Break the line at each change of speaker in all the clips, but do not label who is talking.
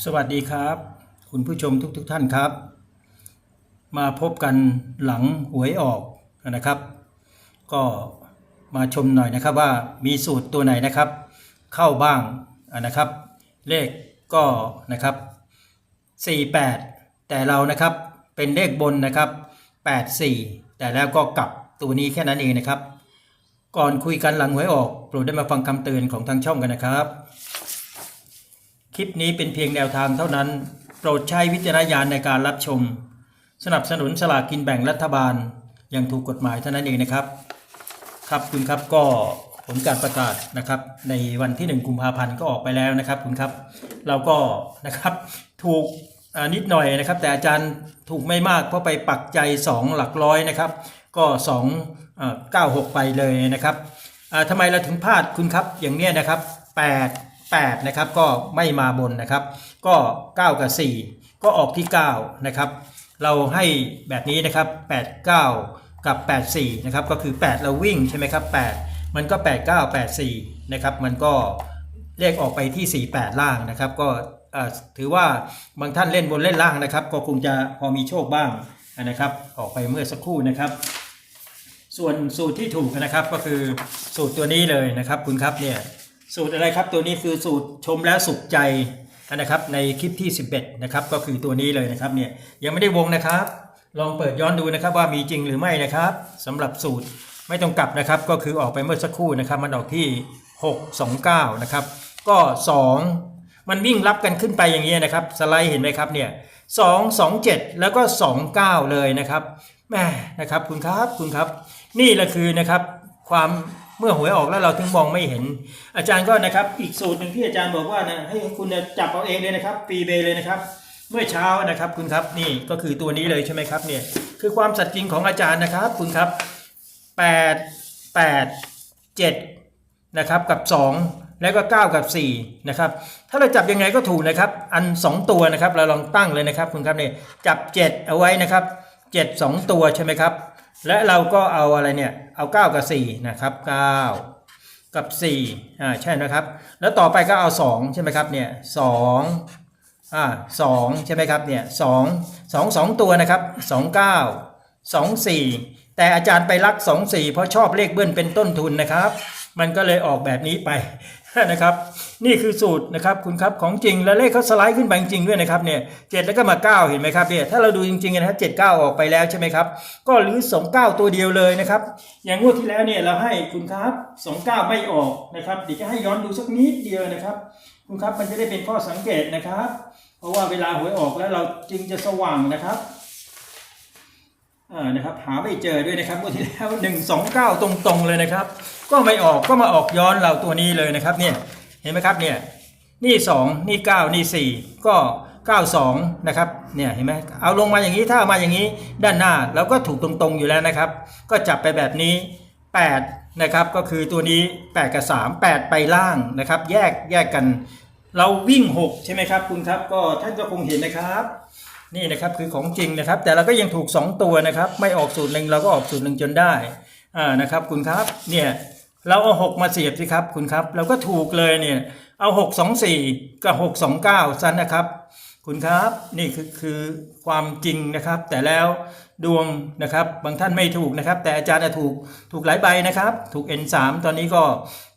สวัสดีครับ คุณผู้ชมทุกๆทท่านครับ มาพบกันหลังหวยออกนะครับ ก็มาชมหน่อยนะครับว่ามีสูตรตัวไหนนะครับ เข้าบ้างนะครับ เลขก็นะครับ 48 แต่เรานะครับเป็นเลขบนนะครับ 84 แต่แล้วก็กลับตัวนี้แค่นั้นเองนะครับ ก่อนคุยกันหลังหวยออกโปรดได้มาฟังคำเตือนของทางช่องกันนะครับ คลิปนี้เป็นเพียงแนวทางเท่านั้น โปรดใช้วิจารณญาณในการรับชม สนับสนุนสลากกินแบ่งรัฐบาลอย่างถูกกฎหมายเท่านั้นเองนะครับ ครับคุณครับก็ผลการประกาศนะครับ ในวันที่ 1 กุมภาพันธ์ก็ออกไปแล้วนะครับคุณครับ เราก็นะครับถูกนิดหน่อยนะครับ แต่อาจารย์ถูกไม่มากเพราะไปปักใจ 2 หลักร้อยนะครับ ก็2อ่า96 ไปเลยนะครับทำไมเราถึงพลาดคุณครับอย่างเนี้ยนะครับ 8 8นะครับก็ไม่มาบนนะครับ ก็ 9 กับ 4 ก็ออกที่ 9 นะครับ เราให้แบบนี้นะครับ 8 9 กับ 8 4 นะครับ ก็คือ 8 เราวิ่งใช่ไหมครับ 8 มันก็ 8 9 8 4 นะครับ มันก็เลขออกไปที่ 4 8 ล่างนะครับ ก็ถือว่าบางท่านเล่นบนเล่นล่างนะครับ ก็คงจะพอมีโชคบ้างนะครับ ออกไปเมื่อสักครู่นะครับ ส่วนสูตรที่ถูกนะครับก็คือสูตรตัวนี้เลยนะครับ คุณครับเนี่ย สูตรอะไรครับตัวนี้คือสูตรชมแล้วสุขใจนะครับในคลิปที่ 11นะครับก็คือตัวนี้เลยนะครับเนี่ยยังไม่ได้วงนะครับ ลองเปิดย้อนดูนะครับว่ามีจริงหรือไม่นะครับสำหรับสูตรไม่ต้องกลับนะครับ ก็คือออกไปเมื่อสักครู่นะครับ มันออกที่ 629นะครับก็ 2 มันวิ่งรับกันขึ้นไปอย่างนี้นะครับสไลด์เห็นไหมครับเนี่ย2 2 7แล้วก็ 29 เลยนะครับแม่นะครับคุณครับคุณครับ นี่แหละคือนะครับความ เมื่อหวยออกแล้วเราถึงมองไม่เห็น อาจารย์ก็นะครับ อีกสูตรหนึ่งที่อาจารย์บอกว่านะให้คุณจับเอาเองเลยนะครับฟรีเบย์เลยนะครับ เมื่อเช้านะครับคุณครับนี่ก็คือตัวนี้เลยใช่ไหมครับเนี่ยคือความสัตย์จริงของอาจารย์นะครับ คุณครับ8 8 7นะครับกับ 2 แล้วก็ 9 กับ4นะครับถ้าเราจับยังไงก็ถูกนะครับ อัน 2 ตัวนะครับ เราลองตั้งเลยนะครับคุณครับเนี่ยจับ 7 เอาไว้นะครับ 7 2 ตัวใช่ไหมครับ และเราก็เอาอะไรเนี่ยเอา9กับ4นะครับ9กับ4อ่าใช่นะครับ แล้วต่อไปก็เอา 2 ใช่ไหมครับเนี่ย2อ่า2ใช่ไหมครับเนี่ย2 2 2ตัวนะครับ29 24แต่อาจารย์ไปรัก24เพราะชอบเลขเบิ้ลเป็นต้นทุนนะครับ มันก็เลยออกแบบนี้ไปนะครับ นี่คือสูตรนะครับคุณครับของจริงแล้วเลขเขาสไลด์ขึ้นไปจริงด้วยนะครับเนี่ยเจ็ดแล้วก็มา 9 เห็นไหมครับเนี่ยถ้าเราดูจริงๆนะครับเจ็ดเก้าออกไปแล้วใช่ไหมครับ ก็หรือสองเก้าตัวเดียวเลยนะครับ อย่างงวดที่แล้วเนี่ยเราให้คุณครับสองเก้าไม่ออกนะครับเดี๋ยวจะให้ย้อนดูสักนิดเดียวนะครับ คุณครับมันจะได้เป็นข้อสังเกตนะครับ เพราะว่าเวลาหวยออกแล้วเราจึงจะสว่างนะครับ นะครับหาไม่เจอด้วยนะครับงวดที่แล้วหนึ่งสองเก้าตรงๆเลยนะครับ ก็ไม่ออกก็มาออกย้อนเราตัวนี้เลยนะครับเนี่ยเห็นไหมครับเนี่ยนี่สองนี่เก้านี่สี่ก็เก้าสองนะครับเนี่ยเห็นไหมเอาลงมาอย่างนี้ถ้าเอามาอย่างนี้ด้านหน้าเราก็ถูกตรงๆอยู่แล้วนะครับ ก็จับไปแบบนี้8นะครับก็คือตัวนี้ 8 กับ 3 8 ไปล่างนะครับ แยกแยกกัน เราวิ่ง 6 ใช่ไหมครับ คุณครับ ก็ท่านก็คงเห็นนะครับ นี่นะครับคือของจริงนะครับ แต่เราก็ยังถูก 2 ตัวนะครับ ไม่ออกสูตรหนึ่งเราก็ออกสูตรหนึ่งจนได้อ่านะครับคุณครับเนี่ยเราเอา 6 มาเสียบสิครับคุณครับเราก็ถูกเลยเนี่ยเอา 6 2 4 กับ 6 2 9ซันนะครับ คุณครับนี่คือคือความจริงนะครับ แต่แล้วดวงนะครับบางท่านไม่ถูกนะครับ แต่อาจารย์ถูกถูกหลายใบนะครับ ถูก N3 ตอนนี้ก็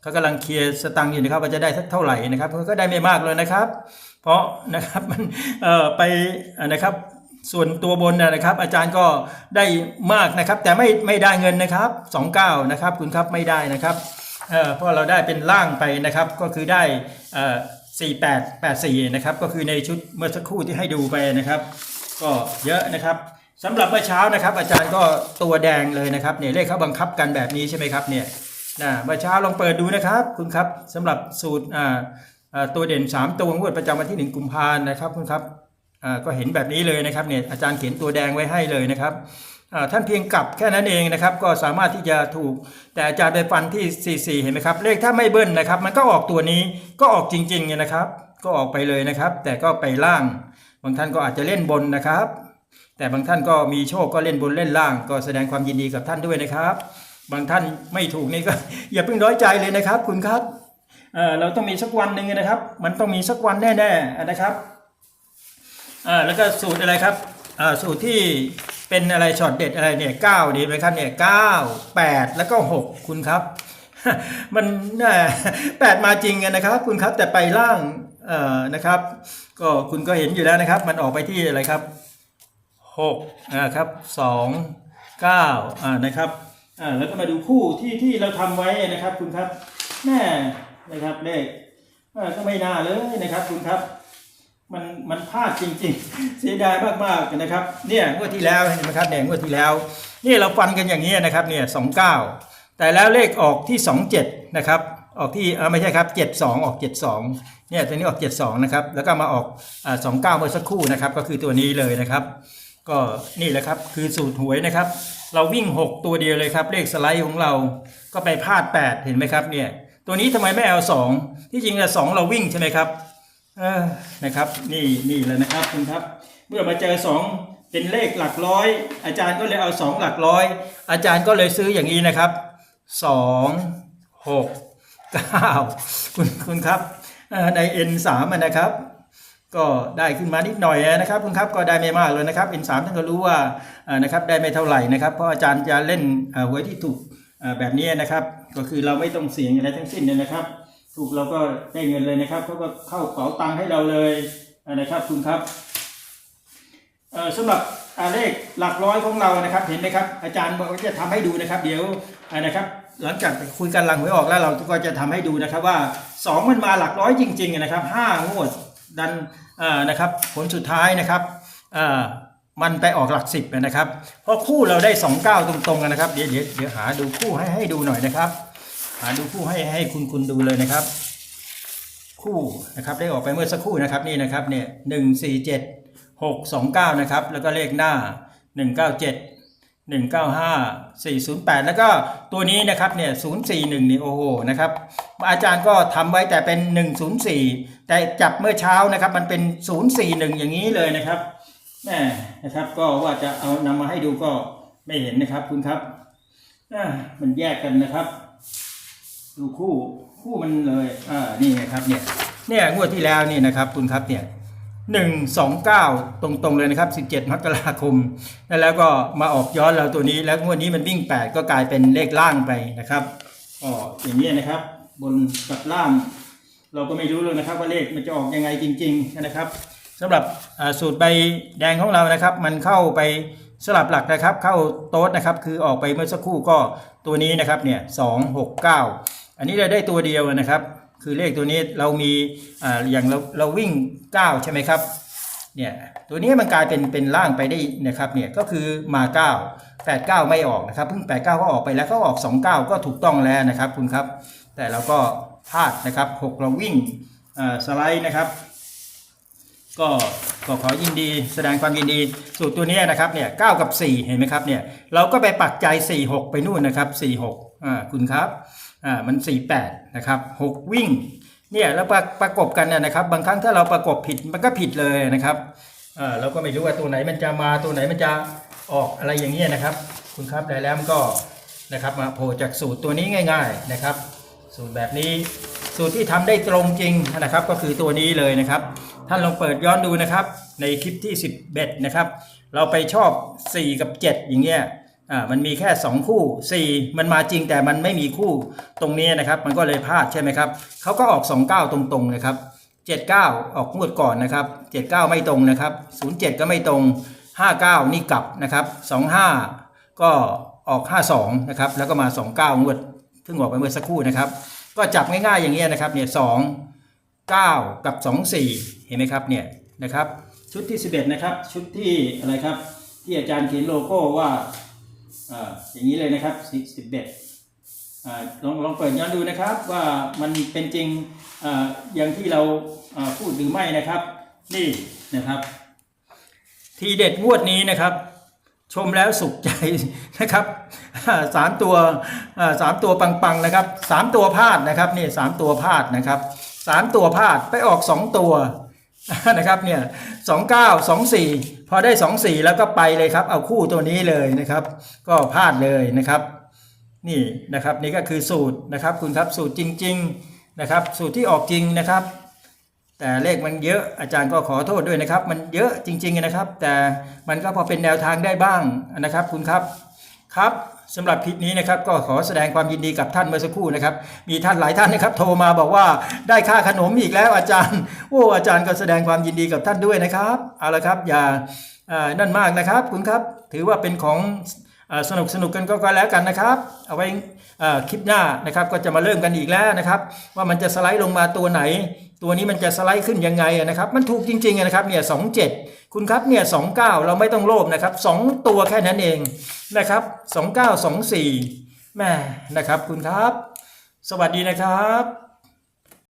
เขากำลังเคลียร์สตังค์อยู่นะครับว่าจะได้สักเท่าไหร่นะครับก็ได้ไม่มากเลยนะครับ เพราะนะครับมันไปนะครับส่วนตัวบนนะครับ อาจารย์ก็ได้มากนะครับ แต่ไม่ไม่ได้เงินนะครับ29นะครับคุณครับไม่ได้นะครับเพราะเราได้เป็นล่างไปนะครับก็คือได้เอ่อ4884นะครับก็คือในชุดเมื่อสักครู่ที่ให้ดูไปนะครับ ก็เยอะนะครับสำหรับเมื่อเช้านะครับ อาจารย์ก็ตัวแดงเลยนะครับเนี่ยเลขเขาบังคับกันแบบนี้ใช่ไหมครับเนี่ยนะเมื่อเช้าลองเปิดดูนะครับ คุณครับสำหรับสูตรอ่า ตัวเด่น 3 ตัวงวดประจำวันที่ 1 กุมภาพันธ์นะครับคุณครับก็เห็นแบบนี้เลยนะครับเนี่ยอาจารย์เขียนตัวแดงไว้ให้เลยนะครับท่านเพียงกลับแค่นั้นเองนะครับ ก็สามารถที่จะถูก แต่อาจารย์ไปฟันที่ 44 เห็นไหมครับ เลขถ้าไม่เบิ้ลนะครับ มันก็ออกตัวนี้ก็ออกจริงๆเนี่ยนะครับ ก็ออกไปเลยนะครับ แต่ก็ไปล่าง บางท่านก็อาจจะเล่นบนนะครับ แต่บางท่านก็มีโชคก็เล่นบนเล่นล่าง ก็แสดงความยินดีกับท่านด้วยนะครับ บางท่านไม่ถูกนี่ก็อย่าเพิ่งน้อยใจเลยนะครับ คุณครับ เออเราต้องมีสักวันหนึ่งนะครับ มันต้องมีสักวันแน่ๆนะครับอ่าแล้วก็สูตรอะไรครับอ่าสูตรที่เป็นอะไรช็อตเด็ดอะไรเนี่ยเก้าดีไหมครับเนี่ยเก้าแปดแล้วก็หกคุณครับ มันแปดมาจริงนะครับ คุณครับแต่ไปล่างเอ่อนะครับ ก็คุณก็เห็นอยู่แล้วนะครับ มันออกไปที่อะไรครับหกอ่าครับสองเก้าอ่านะครับอ่าแล้วก็มาดูคู่ที่ที่เราทำไว้นะครับคุณครับแม่ นะครับเลขก็ไม่น่าเลยนะครับคุณครับ มันมันพลาดจริง ๆ เสียดายมากๆนะครับ เนี่ยงวดที่แล้วเห็นไหมครับเนี่ยงวดที่แล้วนี่เราฟันกันอย่างนี้นะครับเนี่ยสองเก้าแต่แล้วเลขออกที่สองเจ็ดนะครับออกที่เออไม่ใช่ครับเจ็ดสองออกเจ็ดสองเนี่ยตัวนี้ออกเจ็ดสองนะครับ แล้วก็มาออกอ่าสองเก้าเมื่อสักครู่นะครับ ก็คือตัวนี้เลยนะครับ ก็นี่แหละครับ คือสูตรหวยนะครับ เราวิ่ง 6 ตัวเดียวเลยครับ เลขสไลด์ของเรา ก็ไปพลาด 8 เห็นไหมครับ เนี่ย ตัวนี้ทำไมไม่เอา2ที่จริงอะสองเราวิ่งใช่ไหมครับเออนะครับนี่นี่แหละนะครับคุณครับ เมื่อมาเจอ2เป็นเลขหลักร้อย อาจารย์ก็เลยเอา2หลักร้อย อาจารย์ก็เลยซื้ออย่างนี้นะครับ2 6 9คุณคุณครับเอ่อใน N3 อะนะครับ ก็ได้ขึ้นมานิดหน่อยนะครับคุณครับก็ได้ไม่มากเลยนะครับ N3 ท่านก็รู้ว่านะครับได้ไม่เท่าไหร่นะครับ เพราะอาจารย์จะเล่นหวยที่ถูก แบบนี้นะครับ ก็คือเราไม่ต้องเสี่ยงอะไรทั้งสิ้นเลยนะครับ ถูกเราก็ได้เงินเลยนะครับเขาก็เข้าเป๋าตังค์ให้เราเลยนะครับคุณครับเอ่อสำหรับเลขหลักร้อยของเรานะครับ เห็นไหมครับ อาจารย์บอกว่าจะทำให้ดูนะครับ เดี๋ยวนะครับ หลังจากคุยกันหลังหวยออกแล้วเราก็จะทำให้ดูนะครับว่า 2 มันมาหลักร้อยจริง ๆ นะครับ5งวดดันนะครับผลสุดท้ายนะครับ มันไปออกหลักสิบนะครับ เพราะคู่เราได้2องเก้าตรงๆกันนะครับ เดี๋ยวเดี๋ยวเดี๋ยวหาดูคู่ให้ให้ดูหน่อยนะครับ หาดูคู่ให้ให้คุณคุณดูเลยนะครับ คู่นะครับได้ออกไปเมื่อสักครู่นะครับนี่นะครับเนี่ยหนึ่งสี่เจ็ดหกสองเก้านะครับ แล้วก็เลขหน้าหนึ่งเก้าเจ็ดหนึ่งเก้าห้าสี่ศูนย์แปดแล้วก็ตัวนี้นะครับเนี่ยศูนย์สี่หนึ่งนี่โอ้โหนะครับอาจารย์ก็ทำไว้แต่เป็นหนึ่งศูนย์สี่แต่จับเมื่อเช้านะครับ มันเป็นศูนย์สี่หนึ่งอย่างนี้เลยนะครับ แม่นะครับ ก็ว่าจะเอานำมาให้ดูก็ไม่เห็นนะครับ คุณครับมันแยกกันนะครับ ดูคู่คู่มันเลยอ่านี่ไงครับเนี่ยเนี่ยงวดที่แล้วนี่นะครับ คุณครับเนี่ยหนึ่งสองเก้าตรงๆเลยนะครับสิบเจ็ดมกราคม แล้วก็มาออกย้อนเราตัวนี้แล้วงวดนี้มันวิ่งแปดก็กลายเป็นเลขล่างไปนะครับอ๋ออย่างนี้นะครับ บนกับล่าง เราก็ไม่รู้เลยนะครับ ว่าเลขมันจะออกยังไงจริง ๆ นะครับ สำหรับสูตรใบแดงของเรานะครับ มันเข้าไปสลับหลักนะครับ เข้าโต๊ดนะครับ คือออกไปเมื่อสักครู่ก็ตัวนี้นะครับเนี่ยสองหกเก้าอันนี้เราได้ตัวเดียวนะครับ คือเลขตัวนี้เรามีออย่างเราเราวิ่ง 9 ใช่ไหมครับเนี่ยตัวนี้มันกลายเป็นเป็นล่างไปได้นะครับเนี่ยก็คือมา 9 8 9 ไม่ออกนะครับเพิ่ง 8 9 ก็ออกไปแล้วก็ออก 2 9 ก็ถูกต้องแล้วนะครับคุณครับ แต่เราก็พลาดนะครับ 6 เราวิ่งสไลด์นะครับ ก็ก็ขอยินดีแสดงความยินดีสูตรตัวนี้นะครับเนี่ยเกับ 4 เห็นไหมครับเนี่ยเราก็ไปปักใจ 4 6 ไปนู่นนะครับ 4 6อ่าคุณครับอ่ามัน 4 8 นะครับ 6 วิ่งเนี่ยแล้วประประกบกันนะนะครับ บางครั้งถ้าเราประกบผิดมันก็ผิดเลยนะครับอ่าเราก็ไม่รู้ว่าตัวไหนมันจะมาตัวไหนมันจะออกอะไรอย่างเงี้ยนะครับ คุณครับได้แล้วมันก็นะครับมาโผล่จากสูตรตัวนี้ง่าย ๆนะครับ สูตรแบบนี้สูตรที่ทำได้ตรงจริงนะครับ ก็คือตัวนี้เลยนะครับ ท่านลองเปิดย้อนดูนะครับ ในคลิปที่10เบ็ดนะครับ เราไปชอบ 4 กับ 7 อย่างเงี้ยอ่ามันมีแค่ 2 คู่ 4 มันมาจริงแต่มันไม่มีคู่ตรงนี้นะครับ มันก็เลยพลาดใช่ไหมครับเขาก็ออก 29 ตรงๆนะครับ79 ออกงวดก่อนนะครับ 79 ไม่ตรงนะครับ 07 ก็ไม่ตรง 59 นี่กลับนะครับ25 ก็ออก 52 นะครับ แล้วก็มา 29 งวดเพิ่งออกไปเมื่อสักครู่นะครับ ก็จับง่ายๆอย่างเงี้ยนะครับเนี่ย2 9 กับ 24 เห็นไหมครับเนี่ยนะครับชุดที่ 11 นะครับ ชุดที่อะไรครับ ที่อาจารย์เขียนโลโก้ว่าอย่างนี้เลยนะครับ11อลองลองเปิดย้อนดูนะครับว่ามันเป็นจริงออย่างที่เราพูดหรือไม่นะครับ นี่นะครับ ทีเด็ดงวดนี้นะครับ ชมแล้วสุขใจนะครับสามตัวสามตัวปังๆนะครับสามตัวพลาดนะครับนี่สามตัวพลาดนะครับสามตัวพลาดไปออกสองตัว นะครับเนี่ยสองเก้าสองสี่พอได้สองสี่แล้วก็ไปเลยครับ เอาคู่ตัวนี้เลยนะครับ ก็พลาดเลยนะครับ นี่นะครับนี่ก็คือสูตรนะครับ คุณครับสูตรจริง ๆนะครับ สูตรที่ออกจริงนะครับ แต่เลขมันเยอะอาจารย์ก็ขอโทษด้วยนะครับ มันเยอะจริง ๆนะครับ แต่มันก็พอเป็นแนวทางได้บ้างนะครับ คุณครับ ครับสำหรับคลิปนี้นะครับก็ขอแสดงความยินดีกับท่านเมื่อสักครู่นะครับ มีท่านหลายท่านนะครับ โทรมาบอกว่าได้ค่าขนมอีกแล้วอาจารย์โอ้อาจารย์ก็แสดงความยินดีกับท่านด้วยนะครับเอาละครับอย่านั่นมากนะครับคุณครับ ถือว่าเป็นของสนุกสนุกกันก็แล้วกันนะครับ เอาไว้คลิปหน้านะครับก็จะมาเริ่มกันอีกแล้วนะครับ ว่ามันจะสไลด์ลงมาตัวไหน ตัวนี้มันจะสไลด์ขึ้นยังไงนะครับ มันถูกจริงๆนะครับเนี่ยสองเจ็ดคุณครับเนี่ยสองเก้าเราไม่ต้องโลภนะครับสองตัวแค่นั้นเองนะครับสองเก้าสองสี่แม่นะครับคุณครับ สวัสดีนะครับ